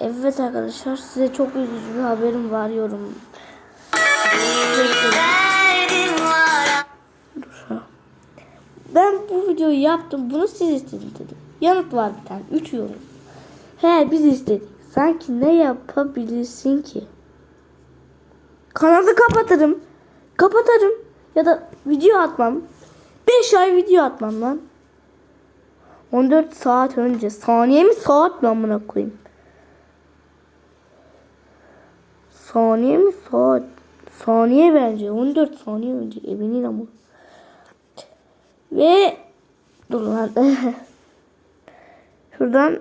Evet arkadaşlar size çok üzücü bir haberim var yorum. Ben bu videoyu yaptım. Bunu siz istediniz dedim. Yanıt var bir tane. 3 yorum. He biz istedik. Sanki ne yapabilirsin ki? Kanalı kapatırım. Kapatırım. Ya da video atmam. 5 ay video atmam lan. 14 saat önce. Saniye mi saat mi amına koyayım? Saniye mi saat? Saniye bence. 14 saniye önce. Emin ama. Ve dur lan. Şuradan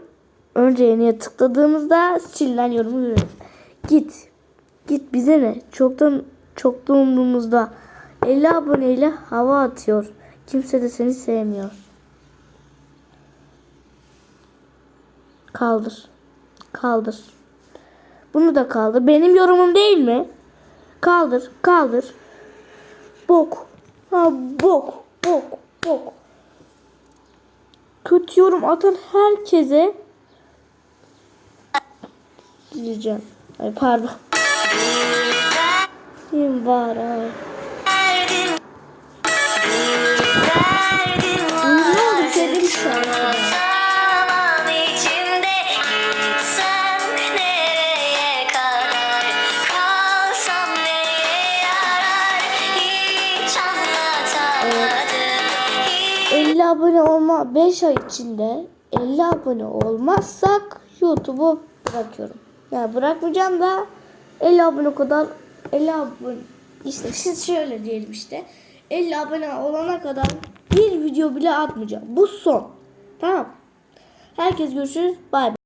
önce yeniye tıkladığımızda silinen yorumu görelim. Git. Git bize ne? Çoktan çok umrumuzda. 50 aboneyle hava atıyor. Kimse de seni sevmiyor. Kaldır. Kaldır. Bunu da kaldır. Benim yorumum değil mi? Kaldır. Kaldır. Bok. Ha bok. Bok. Bok. Kötü yorum atan herkese diyeceğim. Ay pardon. Kim var ay. 50 abone olma 5 ay içinde 50 abone olmazsak YouTube'u bırakıyorum. Yani bırakmayacağım da 50 abone kadar 50 abone işte siz şöyle diyelim işte 50 abone olana kadar bir video bile atmayacağım. Bu son. Tamam. Herkes görüşürüz. Bay bay.